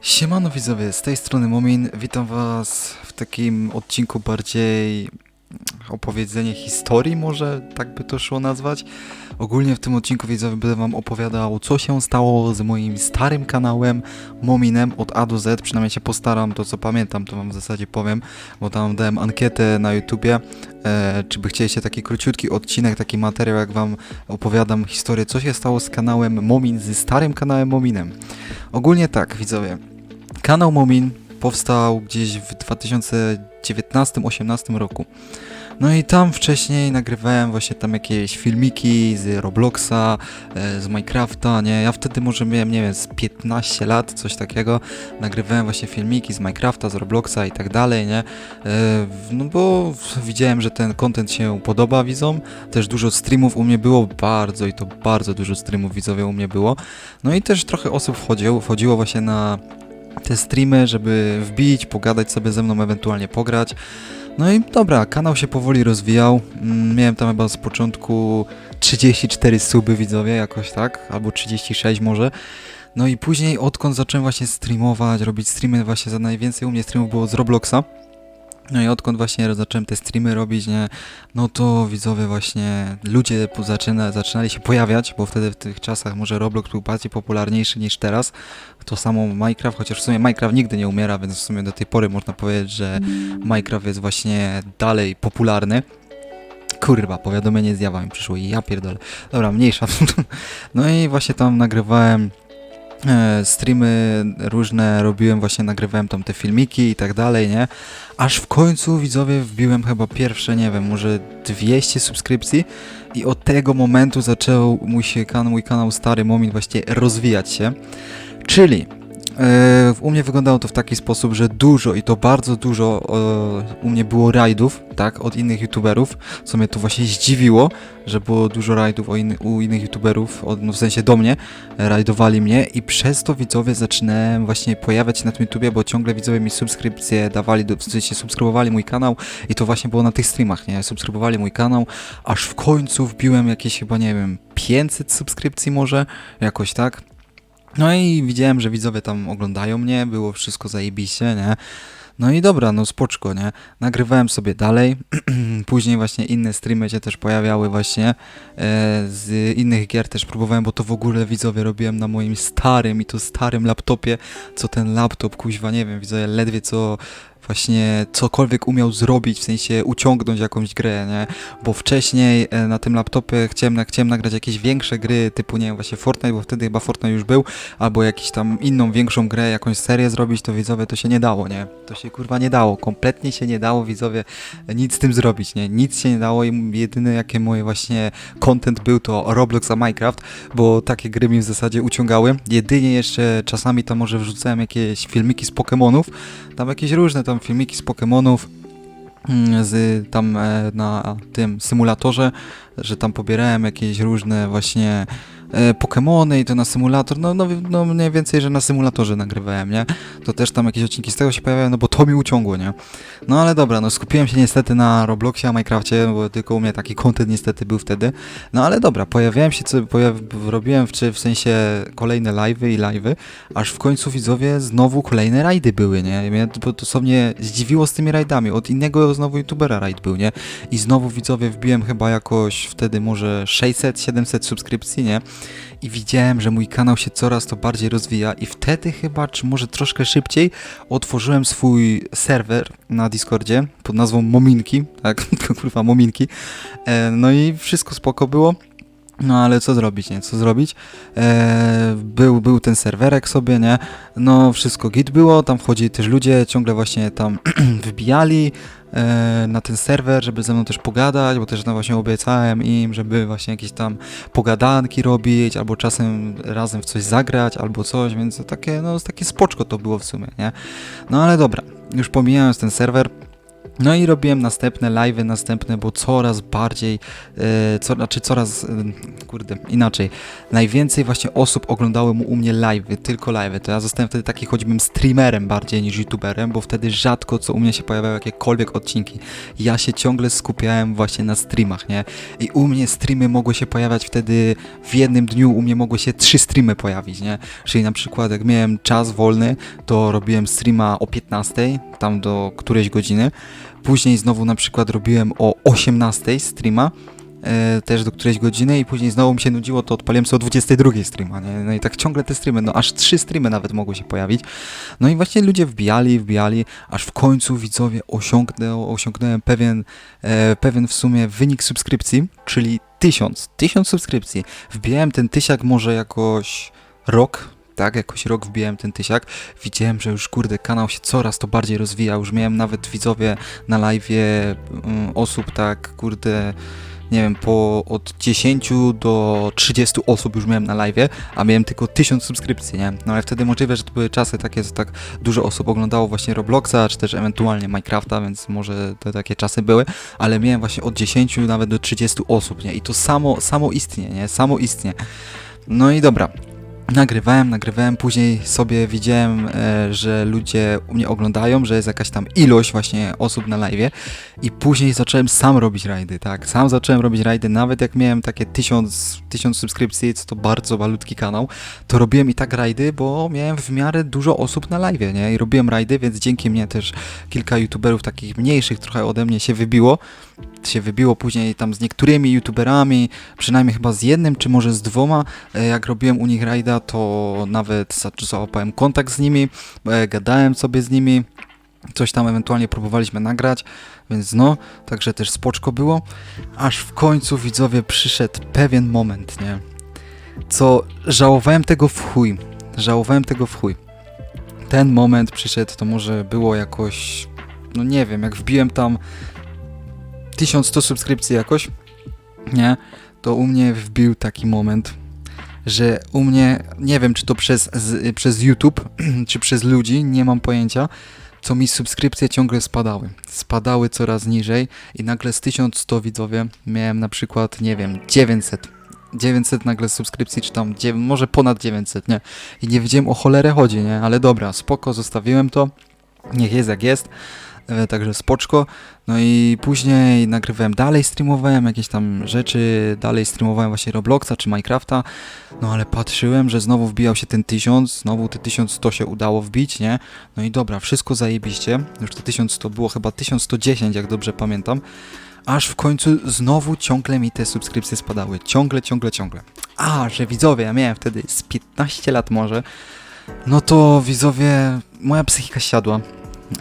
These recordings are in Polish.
Siemano widzowie, z tej strony Momin, witam was w takim odcinku bardziej opowiedzenie historii może, tak by to szło nazwać. Ogólnie w tym odcinku widzowie będę wam opowiadał co się stało z moim starym kanałem Mominem od A do Z, przynajmniej się postaram, to co pamiętam to wam w zasadzie powiem, bo tam dałem ankietę na YouTubie, e, czy by chcieliście taki króciutki odcinek, taki materiał jak wam opowiadam historię, co się stało z kanałem Momin, z starym kanałem Mominem. Ogólnie tak, widzowie. Kanał Momin powstał gdzieś w 2019-18 roku. No i tam wcześniej nagrywałem właśnie tam jakieś filmiki z Robloxa, e, z Minecrafta, nie? Ja wtedy może miałem, nie wiem, z 15 lat, coś takiego. Nagrywałem właśnie filmiki z Minecrafta, z Robloxa i tak dalej, nie? E, No bo widziałem, że ten content się podoba widzom. Też dużo streamów u mnie było, bardzo i to bardzo dużo streamów widzowie u mnie było. No i też trochę osób wchodziło, wchodziło właśnie na te streamy, żeby wbić, pogadać sobie ze mną, ewentualnie pograć. No i dobra, kanał się powoli rozwijał. Mm, Miałem tam chyba z początku 34 suby widzowie, jakoś tak, albo 36 może. No i później odkąd zacząłem właśnie streamować, robić streamy właśnie za najwięcej u mnie streamów było z Robloxa. No i odkąd właśnie zacząłem te streamy robić, nie, no to widzowie właśnie, ludzie zaczyna, zaczynali się pojawiać, bo wtedy w tych czasach może Roblox był bardziej popularniejszy niż teraz. To samo Minecraft, chociaż w sumie Minecraft nigdy nie umiera, więc w sumie do tej pory można powiedzieć, że Minecraft jest właśnie dalej popularny. Kurwa, powiadomienie z Java mi przyszło i ja pierdolę. Dobra, mniejsza. No i właśnie tam nagrywałem streamy różne, robiłem właśnie, nagrywałem tam te filmiki i tak dalej, nie? Aż w końcu widzowie wbiłem chyba pierwsze, nie wiem, może 200 subskrypcji i od tego momentu zaczął mój, się, mój kanał Stary Momin właśnie rozwijać się. Czyli e, u mnie wyglądało to w taki sposób, że dużo i to bardzo dużo e, u mnie było rajdów, tak, od innych youtuberów, co mnie to właśnie zdziwiło, że było dużo rajdów u innych youtuberów, no w sensie do mnie, e, rajdowali mnie i przez to widzowie zaczynałem właśnie pojawiać się na tym YouTubie, bo ciągle widzowie mi subskrypcje dawali, w sensie subskrybowali mój kanał i to właśnie było na tych streamach, nie, subskrybowali mój kanał, aż w końcu wbiłem jakieś chyba, nie wiem, 500 subskrypcji może, jakoś tak. No i widziałem, że widzowie tam oglądają mnie, było wszystko zajebiście, nie? No i dobra, no spoczko, nie? Nagrywałem sobie dalej, później właśnie inne streamy się też pojawiały właśnie, e, z innych gier też próbowałem, bo to w ogóle widzowie robiłem na moim starym i to starym laptopie, co ten laptop, kuźwa, nie wiem, widzowie ledwie co właśnie cokolwiek umiał zrobić, w sensie uciągnąć jakąś grę, nie? Bo wcześniej e, na tym laptopie chciałem, chciałem nagrać jakieś większe gry, typu, nie wiem, właśnie Fortnite, bo wtedy chyba Fortnite już był, albo jakiś tam inną, większą grę, jakąś serię zrobić, to widzowie to się nie dało, nie? To się kurwa nie dało, kompletnie się nie dało, widzowie, nic z tym zrobić, nie? Nic się nie dało i jedyny jakie moje właśnie content był to Roblox a Minecraft, bo takie gry mi w zasadzie uciągały. Jedynie jeszcze czasami tam może wrzucałem jakieś filmiki z Pokémonów, tam jakieś różne tam filmiki z Pokémonów, mm, z tam e, na tym symulatorze, że tam pobierałem jakieś różne właśnie e, Pokemony i to na symulator, no, no, no mniej więcej, że na symulatorze nagrywałem, nie? To też tam jakieś odcinki z tego się pojawiają, no bo to mi uciągło, nie? No ale dobra, no skupiłem się niestety na Robloxie, a Minecrafcie, bo tylko u mnie taki content niestety był wtedy. No ale dobra, pojawiałem się, co pojaw... robiłem w, czy w sensie kolejne live'y i live'y, aż w końcu widzowie znowu kolejne rajdy były, nie? I mnie to, mnie zdziwiło z tymi rajdami, od innego znowu youtubera rajd był, nie? I znowu widzowie wbiłem chyba jakoś wtedy może 600-700 subskrypcji, nie? I widziałem, że mój kanał się coraz to bardziej rozwija i wtedy chyba, czy może troszkę szybciej, otworzyłem swój serwer na Discordzie pod nazwą Mominki, tak, kurwa Mominki, e, no i wszystko spoko było. No ale co zrobić, nie? Co zrobić? E, był, był ten serwerek sobie, nie? No wszystko git było, tam wchodzili też ludzie, ciągle właśnie tam wbijali e, na ten serwer, żeby ze mną też pogadać, bo też no właśnie obiecałem im, żeby właśnie jakieś tam pogadanki robić, albo czasem razem w coś zagrać, albo coś, więc takie, no takie spoczko to było w sumie, nie? No ale dobra, już pomijając ten serwer, No i robiłem następne live'y, następne, bo coraz bardziej, e, co, znaczy coraz, e, kurde, inaczej. Najwięcej właśnie osób oglądało mu u mnie live'y, tylko live'y. To ja zostałem wtedy taki choćbym streamerem bardziej niż youtuberem, bo wtedy rzadko co u mnie się pojawiały jakiekolwiek odcinki. Ja się ciągle skupiałem właśnie na streamach, nie? I u mnie streamy mogły się pojawiać wtedy w jednym dniu, u mnie mogły się trzy streamy pojawić, nie? Czyli na przykład jak miałem czas wolny, to robiłem streama o 15, tam do którejś godziny. Później znowu na przykład robiłem o 18 streama, e, też do którejś godziny i później znowu mi się nudziło, to odpaliłem sobie o 22 streama, nie? No i tak ciągle te streamy, no aż trzy streamy nawet mogły się pojawić. No i właśnie ludzie wbijali, wbijali, aż w końcu widzowie osiągnę, osiągnąłem pewien, e, pewien w sumie wynik subskrypcji, czyli 1000, 1000 subskrypcji. Wbijałem ten tysiak może jakoś rok, tak, jakoś rok wbijałem ten tysiak. Widziałem, że już kurde kanał się coraz to bardziej rozwija. Już miałem nawet widzowie na live mm, osób tak kurde nie wiem, po od 10 do 30 osób już miałem na live, a miałem tylko 1000 subskrypcji, nie? No ale wtedy możliwe, że to były czasy takie, że tak dużo osób oglądało właśnie Robloxa, czy też ewentualnie Minecrafta, więc może to takie czasy były, ale miałem właśnie od 10 nawet do 30 osób, nie? I to samo, samo istnie, nie? Samo istnie. No i dobra, nagrywałem, nagrywałem, później sobie widziałem, e, że ludzie mnie oglądają, że jest jakaś tam ilość właśnie osób na live i później zacząłem sam robić rajdy, tak, sam zacząłem robić rajdy, nawet jak miałem takie tysiąc, tysiąc subskrypcji, co to bardzo malutki kanał, to robiłem i tak rajdy, bo miałem w miarę dużo osób na live, nie, i robiłem rajdy, więc dzięki mnie też kilka youtuberów takich mniejszych trochę ode mnie się wybiło, się wybiło później tam z niektórymi youtuberami, przynajmniej chyba z jednym, czy może z dwoma, e, jak robiłem u nich rajda, to nawet za- załapałem kontakt z nimi, e, gadałem sobie z nimi, coś tam ewentualnie próbowaliśmy nagrać, więc no, także też spoczko było, aż w końcu widzowie przyszedł pewien moment, nie, co żałowałem tego w chuj, żałowałem tego w chuj. Ten moment przyszedł, to może było jakoś, no nie wiem, jak wbiłem tam 1100 subskrypcji jakoś, nie, to u mnie wbił taki moment, że u mnie, nie wiem czy to przez, z, przez YouTube, czy przez ludzi, nie mam pojęcia, co mi subskrypcje ciągle spadały. Spadały coraz niżej i nagle z 1100 widzowie miałem na przykład, nie wiem, 900. 900 nagle subskrypcji, czy tam może ponad 900, nie? I nie wiedziałem o cholerę chodzi, nie? Ale dobra, spoko, zostawiłem to. Niech jest jak jest. E, Także spoczko. No i później nagrywałem dalej, streamowałem jakieś tam rzeczy, dalej streamowałem właśnie Robloxa czy Minecrafta. No ale patrzyłem, że znowu wbijał się ten 1000, znowu te 1100 się udało wbić, nie? No i dobra, wszystko zajebiście. Już te 1100 było chyba 1110, jak dobrze pamiętam. Aż w końcu znowu ciągle mi te subskrypcje spadały. Ciągle, ciągle, ciągle. A, że widzowie, ja miałem wtedy z 15 lat może. No to widzowie, moja psychika siadła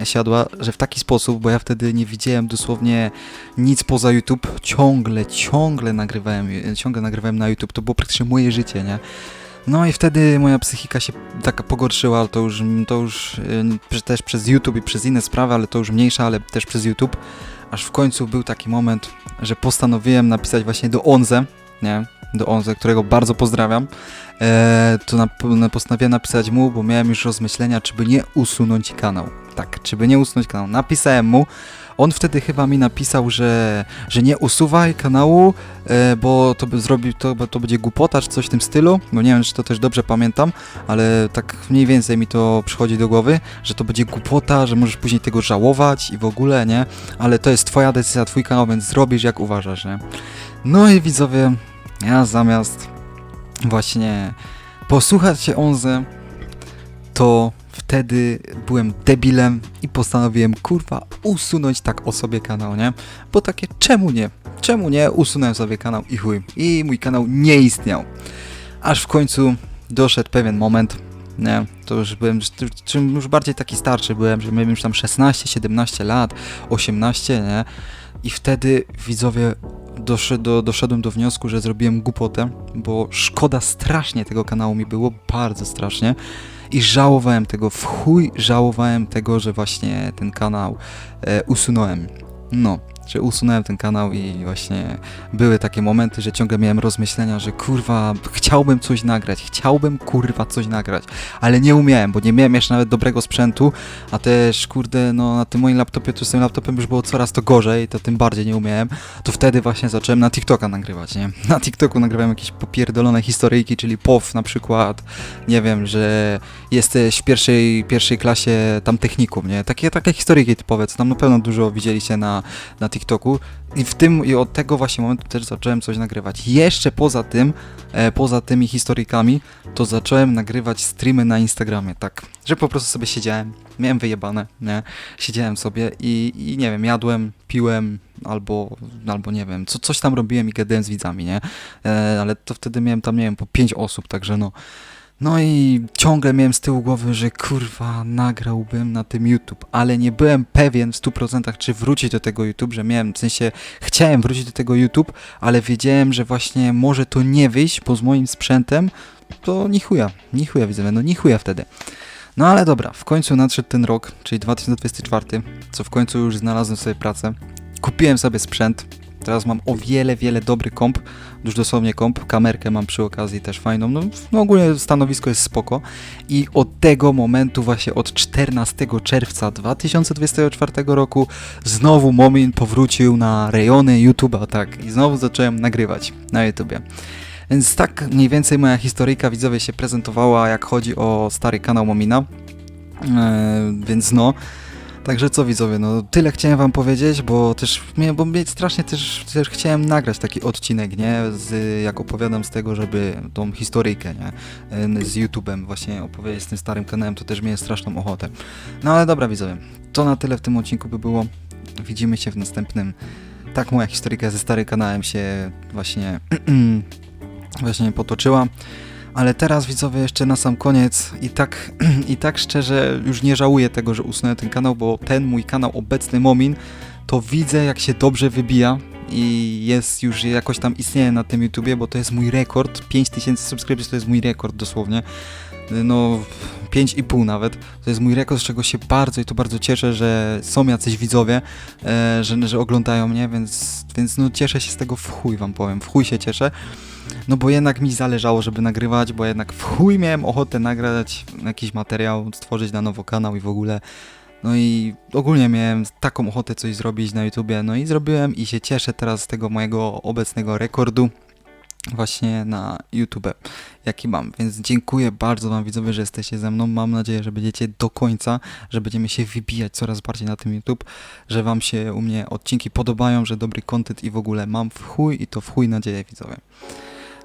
siadła, że w taki sposób, bo ja wtedy nie widziałem dosłownie nic poza YouTube, ciągle, ciągle nagrywałem, ciągle nagrywałem na YouTube, to było praktycznie moje życie, nie? No i wtedy moja psychika się taka pogorszyła, ale to już, to już y, też przez YouTube i przez inne sprawy, ale to już mniejsza, ale też przez YouTube, aż w końcu był taki moment, że postanowiłem napisać właśnie do Onze, nie? Do Onze, którego bardzo pozdrawiam, e, to na, postanowiłem napisać mu, bo miałem już rozmyślenia, czy by nie usunąć kanał. Tak, czy by nie usunąć kanału. Napisałem mu. On wtedy chyba mi napisał, że, że nie usuwaj kanału, e, bo to by zrobił, to, to będzie głupota, czy coś w tym stylu. Bo nie wiem, czy to też dobrze pamiętam, ale tak mniej więcej mi to przychodzi do głowy, że to będzie głupota, że możesz później tego żałować i w ogóle, nie? Ale to jest twoja decyzja, twój kanał, więc zrobisz jak uważasz, nie? No i widzowie, ja zamiast właśnie posłuchać się Onze, to wtedy byłem debilem i postanowiłem, kurwa, usunąć tak o sobie kanał, nie? Bo takie, czemu nie? Czemu nie? Usunąłem sobie kanał i chuj. I mój kanał nie istniał. Aż w końcu doszedł pewien moment, nie? To już byłem, czym już bardziej taki starszy byłem, że miałem już tam 16, 17 lat, 18, nie? I wtedy widzowie doszedł, do, doszedłem do wniosku, że zrobiłem głupotę, bo szkoda strasznie tego kanału mi było, bardzo strasznie. I żałowałem tego, w chuj żałowałem tego, że właśnie ten kanał e, usunąłem. No, że usunąłem ten kanał i właśnie były takie momenty, że ciągle miałem rozmyślenia, że kurwa, chciałbym coś nagrać, chciałbym kurwa coś nagrać, ale nie umiałem, bo nie miałem jeszcze nawet dobrego sprzętu, a też kurde, no na tym moim laptopie, to z tym laptopem już było coraz to gorzej, to tym bardziej nie umiałem, to wtedy właśnie zacząłem na TikToka nagrywać, nie? Na TikToku nagrywałem jakieś popierdolone historyjki, czyli POW na przykład, nie wiem, że jesteś w pierwszej, pierwszej klasie tam technikum, nie? Takie, takie historyjki typowe, co tam na pewno dużo widzieliście na, na TikToku i w tym, i od tego właśnie momentu też zacząłem coś nagrywać. Jeszcze poza tym, e, poza tymi historykami, to zacząłem nagrywać streamy na Instagramie, tak, że po prostu sobie siedziałem, miałem wyjebane, nie? Siedziałem sobie i, i nie wiem, jadłem, piłem, albo, albo nie wiem, co, coś tam robiłem i gadałem z widzami, nie? E, ale to wtedy miałem tam, nie wiem, po pięć osób, także no. No i ciągle miałem z tyłu głowy, że kurwa, nagrałbym na tym YouTube, ale nie byłem pewien w 100% czy wrócić do tego YouTube, że miałem, w sensie chciałem wrócić do tego YouTube, ale wiedziałem, że właśnie może to nie wyjść, bo z moim sprzętem to ni chuja, ni chuja widzę, no ni chuja wtedy. No ale dobra, w końcu nadszedł ten rok, czyli 2024, co w końcu już znalazłem sobie pracę. Kupiłem sobie sprzęt, teraz mam o wiele, wiele dobry komp, już dosłownie komp, kamerkę mam przy okazji też fajną, no, no ogólnie stanowisko jest spoko i od tego momentu właśnie od 14 czerwca 2024 roku znowu Momin powrócił na rejony YouTube'a, tak, i znowu zacząłem nagrywać na YouTubie. Więc tak mniej więcej moja historyjka widzowie się prezentowała, jak chodzi o stary kanał Momina. Eee, więc no. Także co widzowie, no tyle chciałem wam powiedzieć, bo też, nie, bo strasznie też, też chciałem nagrać taki odcinek, nie, z, jak opowiadam z tego, żeby tą historyjkę, nie, z YouTube'em właśnie opowiedzieć z tym starym kanałem, to też miałem straszną ochotę. No ale dobra widzowie, to na tyle w tym odcinku by było, widzimy się w następnym. Tak moja historyjka ze starym kanałem się właśnie, właśnie potoczyła. Ale teraz widzowie jeszcze na sam koniec i tak, i tak szczerze już nie żałuję tego, że usunąłem ten kanał, bo ten mój kanał obecny Momin to widzę jak się dobrze wybija i jest już jakoś tam istnieje na tym YouTubie, bo to jest mój rekord, 5000 subskrypcji to jest mój rekord dosłownie. No 5,5 nawet. To jest mój rekord, z czego się bardzo i to bardzo cieszę, że są jacyś widzowie, e, że, że oglądają mnie, więc, więc no cieszę się z tego w chuj wam powiem, w chuj się cieszę. No bo jednak mi zależało, żeby nagrywać, bo jednak w chuj miałem ochotę nagrać jakiś materiał, stworzyć na nowo kanał i w ogóle. No i ogólnie miałem taką ochotę coś zrobić na YouTubie, no i zrobiłem i się cieszę teraz z tego mojego obecnego rekordu właśnie na YouTube, jaki mam. Więc dziękuję bardzo Wam widzowie, że jesteście ze mną. Mam nadzieję, że będziecie do końca, że będziemy się wybijać coraz bardziej na tym YouTube, że Wam się u mnie odcinki podobają, że dobry content i w ogóle mam w chuj i to w chuj nadzieję widzowie.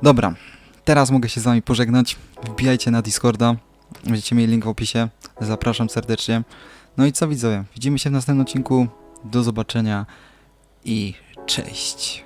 Dobra, teraz mogę się z Wami pożegnać. Wbijajcie na Discorda, będziecie mieli link w opisie. Zapraszam serdecznie. No i co widzowie, widzimy się w następnym odcinku. Do zobaczenia i cześć.